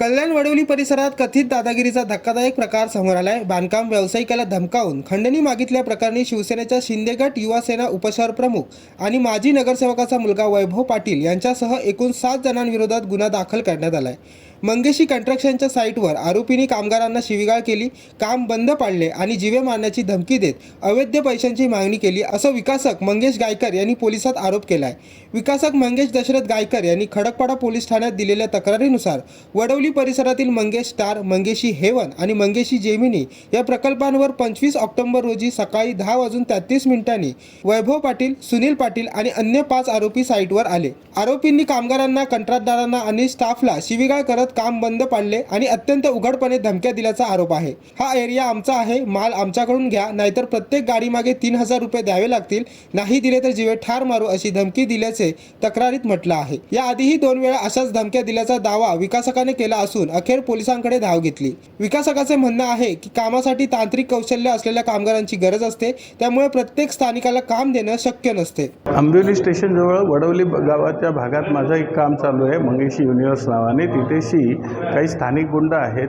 कल्याण वडवली परिसरात कथित दादागिरीचा धक्कादायक प्रकार समोर आलाय. बांधकाम व्यावसायिकाला धमकावून खंडणी मागितल्या प्रकरणी शिवसेनेच्या शिंदेगट युवासेना युवा सेना उपशहर प्रमुख आणि माजी नगरसेवकाचा मुलगा वैभव पाटील यांच्यासह एकूण सात जणांविरोधात गुन्हा दाखल करण्यात आलाय. मंगेशी कंट्रक्शनच्या साईटवर आरोपींनी कामगारांना शिवीगाळ केली काम बंद पाडले आणि जीवे मारण्याची धमकी देत अवैध पैशांची मागणी केली असं विकासक मंगेश गायकर यांनी पोलिसात आरोप केला आहे विकासक मंगेश दशरथ गायकर यांनी खडकपाडा पोलीस ठाण्यात दिलेल्या तक्रारीनुसार वडवली परिसरातील मंगेश स्टार मंगेशी हेवन आणि मंगेशी जेमिनी या प्रकल्पांवर पंचवीस ऑक्टोबर रोजी सकाळी दहा वाजून तेहतीस मिनिटांनी वैभव पाटील सुनील पाटील आणि अन्य पाच आरोपी साईटवर आले. आरोपींनी कामगारांना कंत्राटदारांना आणि स्टाफला शिवीगाळ करत काम बंद पाडले आणि अत्यंत उघडपणे धमक्या दिल्याचा आरोप आहे. हा एरिया आमचा आहे माल आमच्याकडून घ्या नाहीतर प्रत्येक गाडीमागे तीन हजार रुपये द्यावे लागतील नाही दिले तर जीवे ठार मारू अशी धमकी दिल्याचे तक्रारीत म्हटलं आहे. याआधीही दोन वेळा अशाच धमक्या दिल्याचा दावा विकासकाने केला असून अखेर पोलिसांकडे धाव घेतली. विकासकाचे म्हणणं आहे की कामासाठी तांत्रिक कौशल्य असलेल्या कामगारांची गरज असते त्यामुळे प्रत्येक स्थानिकाला काम देणं शक्य नसते. आंबिवली स्टेशन जवळ वडवली गावाच्या भागात माझं एक काम चालू आहे मंगेशी युनिव्हर्स नावाने तिथे दिवशी काही स्थानिक गुंड आहेत.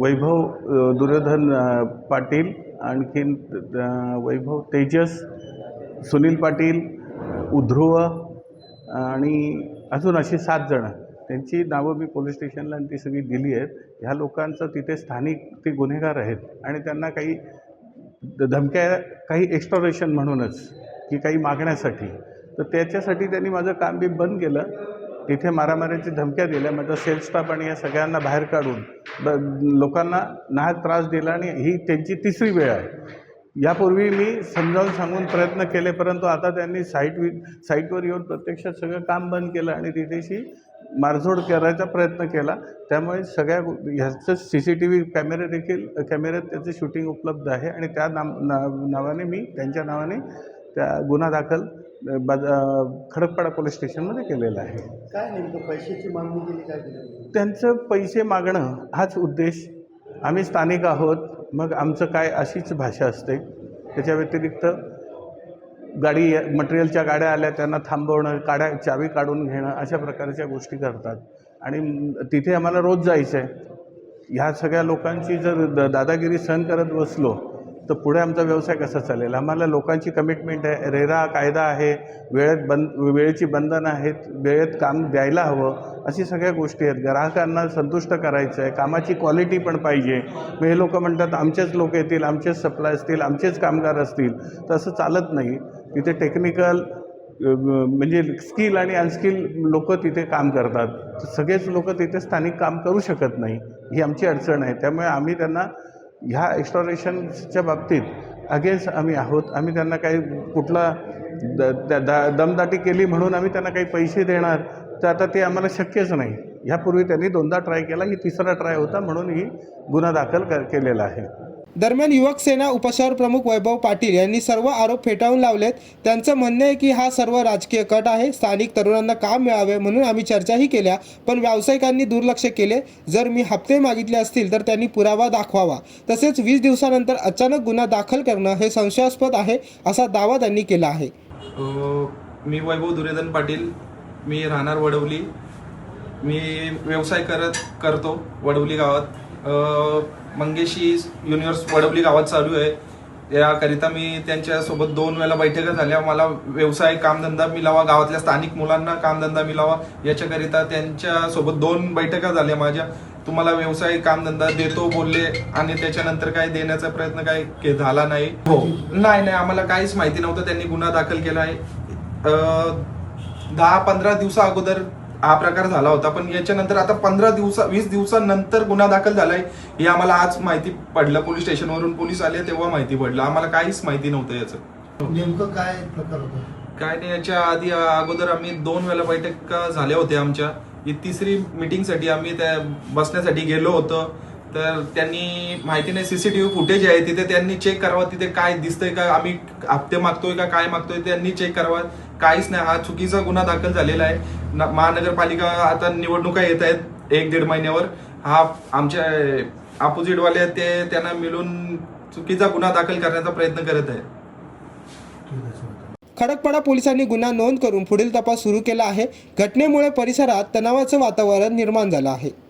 वैभव दुर्योधन पाटील आणखीन वैभव तेजस सुनील पाटील उध्रुव आणि अजून अशी सात जणं. त्यांची नावं मी पोलीस स्टेशनला आणि ती सगळी दिली आहेत. ह्या लोकांचं तिथे स्थानिक ते गुन्हेगार आहेत आणि त्यांना काही धमक्या काही एक्स्टॉरेशन म्हणूनच की काही मागण्यासाठी. तर त्याच्यासाठी त्यांनी माझं काम बी बंद केलं. तिथे मारामारीची धमक्या दिल्या म्हणजे सेल्स स्टाफ आणि या सगळ्यांना बाहेर काढून ब लोकांना नाहक त्रास दिला आणि ही त्यांची तिसरी वेळ आहे. यापूर्वी मी समजावून सांगून प्रयत्न केले परंतु आता त्यांनी साईट वि साईटवर येऊन प्रत्यक्षात सगळं काम बंद केलं आणि तिथेशी मारझोड करायचा प्रयत्न केला. त्यामुळे सगळ्या ह्याचं सी सी टी व्ही कॅमेरे देखील कॅमेऱ्यात त्याचं शूटिंग उपलब्ध आहे आणि त्या नाम ना नावाने मी त्यांच्या नावाने त्या गुन्हा दाखल अ, खडकपाडा पोलीस स्टेशनमध्ये केलेला आहे. काय नेमकं पैशाची मागणी केली काय केलं? त्यांचं पैसे मागणं हाच उद्देश. आम्ही स्थानिक आहोत मग आमचं काय अशीच भाषा असते. त्याच्या व्यतिरिक्त गाडी मटेरियलच्या गाड्या आल्या त्यांना थांबवणं काड्या चावी काढून घेणं अशा प्रकारच्या गोष्टी करतात. आणि तिथे आम्हाला रोज जायचं आहे ह्या सगळ्या लोकांची जर द दादागिरी सहन करत बसलो तर पुढे आमचा व्यवसाय कसा चालेल? आम्हाला लोकांची कमिटमेंट आहे. रेरा कायदा आहे. वेळेत बंद वेळेची बंधनं आहेत. वेळेत काम द्यायला हवं. अशी सगळ्या गोष्टी आहेत. ग्राहकांना संतुष्ट करायचं आहे कामाची क्वालिटी पण पाहिजे. मग हे लोकं म्हणतात आमचेच लोक येतील आमचेच सप्लाय असतील आमचेच कामगार असतील. तर असं चालत नाही. तिथे टेक्निकल म्हणजे स्किल आणि अनस्किल लोक तिथे काम करतात. सगळेच लोक तिथे स्थानिक काम करू शकत नाही. ही आमची अडचण आहे. त्यामुळे आम्ही त्यांना ह्या एक्स्टॉरेशनच्या बाबतीत अगेन्स्ट आम्ही आहोत. आम्ही त्यांना काही कुठला द त्या दा दमदाटी केली म्हणून आम्ही त्यांना काही पैसे देणार तर आता ते आम्हाला शक्यच नाही. ह्यापूर्वी त्यांनी दोनदा ट्राय केला ही तिसरा ट्राय होता म्हणून ही गुन्हा दाखल कर केलेला आहे. दरम्यान युवक सेना उपशहर प्रमुख वैभव पाटील यांनी सर्व आरोप फेटाळून लावलेत. त्यांचं म्हणणं आहे की हा सर्व राजकीय कट आहे. स्थानिक तरुणांना काम मिळावे म्हणून आम्ही चर्चाही केल्या पण व्यावसायिकांनी दुर्लक्ष केले. जर मी हप्ते मागितले असतील तर त्यांनी पुरावा दाखवावा. तसेच वीस दिवसानंतर अचानक गुन्हा दाखल करणं हे संशयास्पद आहे असा दावा त्यांनी केला आहे. मी वैभव दुर्योधन पाटील. मी राहणार वडवली. मी व्यवसाय करत करतो वडवली गावात. मंगेशी युनिव्हर्स वडवली गावात चालू आहे. याकरिता मी त्यांच्यासोबत दोन वेळा बैठका झाल्या. मला व्यवसाय कामधंदा मिळावा गावातल्या स्थानिक मुलांना कामधंदा मिळावा याच्याकरिता त्यांच्यासोबत दोन बैठका झाल्या माझ्या. तुम्हाला व्यवसाय कामधंदा देतो बोलले आणि त्याच्यानंतर काय देण्याचा प्रयत्न काय के- झाला नाही. हो. नाही नाही आम्हाला काहीच माहिती नव्हतं. त्यांनी गुन्हा दाखल केला आहे. दहा पंधरा दिवसा अगोदर हा प्रकार झाला होता पण याच्यानंतर आता पंधरा दिवसा वीस दिवसानंतर गुन्हा दाखल झालाय हे आम्हाला आज माहिती पडलं. पोलीस स्टेशनवरून पोलीस आले तेव्हा माहिती पडलं. आम्हाला काहीच माहिती नव्हतं याचं. नेमकं काय प्रकार होता? काय नाही याच्या आधी अगोदर आम्ही दोन वेळा बैठक झाल्या होत्या आमच्या. ही तिसरी मीटिंगसाठी आम्ही त्या बसण्यासाठी गेलो होतो. तर त्यांनी माहिती नाही सीसीटीव्ही फुटेज आहे तिथे त्यांनी चेक करावा तिथे काय दिसतंय का आम्ही हप्ते मागतोय का काय मागतोय त्यांनी चेक करावा. काहीच नाही हा चुकीचा गुन्हा दाखल झालेला आहे. न- महानगरपालिका आता निवडणुका येत आहेत एक दीड महिन्यावर. हा आमच्या अपोजिटवाले ते त्यांना मिळून चुकीचा गुन्हा दाखल करण्याचा प्रयत्न करत आहे खडकपाडा पोलिसांनी गुन्हा नोंद करून पुढील तपास सुरू केला आहे. घटनेमुळे परिसरात तणावाचं वातावरण निर्माण झालं आहे.